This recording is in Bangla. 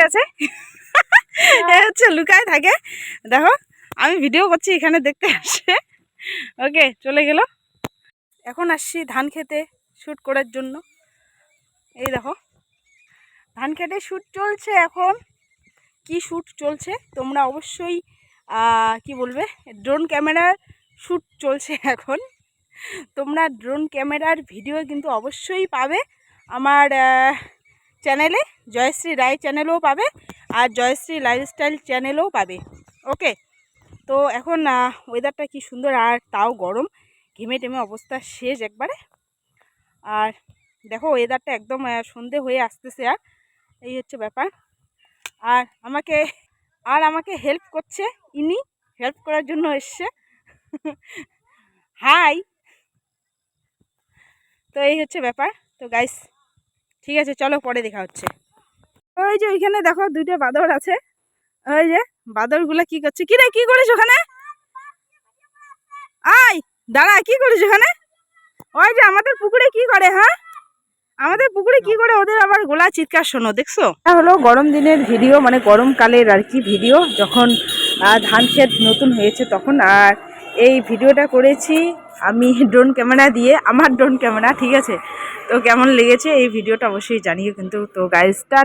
গেছে এ হচ্ছে লুকায় থাকে। দেখো, আমি ভিডিও করছি, এখানে দেখতে আসে। ওকে চলে গেল। এখন আসছি ধান খেতে শ্যুট করার জন্য। এই দেখো, ধান খেতে শ্যুট চলছে এখন। কি শ্যুট চলছে? তোমরা অবশ্যই কি বলবে? ড্রোন ক্যামেরার শ্যুট চলছে এখন। তোমরা ড্রোন ক্যামেরার ভিডিও কিন্তু অবশ্যই পাবে। আমার চ্যানেলে জয়শ্রী রায় চ্যানেলেও পাবে আর জয়শ্রী লাইফস্টাইল চ্যানেলেও পাবে। ওকে তো এখন ওয়েদারটা কি সুন্দর আর তাও গরম। ঘেমে টেমে অবস্থা শেষ একবারে। আর দেখো ওয়েদারটা একদম সন্ধে হয়ে আসতেছে আর। এই হচ্ছে ব্যাপার। আর আমাকে আর আমাকে হেল্প করছে ইনি। হেল্প করার জন্য এসছে। হাই তো এই হচ্ছে ব্যাপার। তো গাইস ঠিক আছে, চলো পরে দেখা হচ্ছে। ওই যে ওইখানে দেখো দুইটা বাদর আছে। ওই যে বাদরগুলো কি করছে? কি রে কি করিস ওখানে? আয়, দাঁড়া, কি করিস ওখানে? ওই যে আমাদের পুকুরে কি করে হ্যাঁ? আমাদের পুকুরে কি করে? ওদের আবার গোলা চিৎকার শোনো, দেখছ? হলো গরম দিনের ভিডিও মানে গরমকালের আর কি ভিডিও। যখন ধান ক্ষেত নতুন হয়েছে, তখন আর এই ভিডিওটা করেছি আমি ড্রোন ক্যামেরা দিয়ে, আমার ড্রোন ক্যামেরা, ঠিক আছে? তো কেমন লেগেছে এই ভিডিওটা অবশ্যই জানিও কিন্তু। তো গাইজ গাইজটা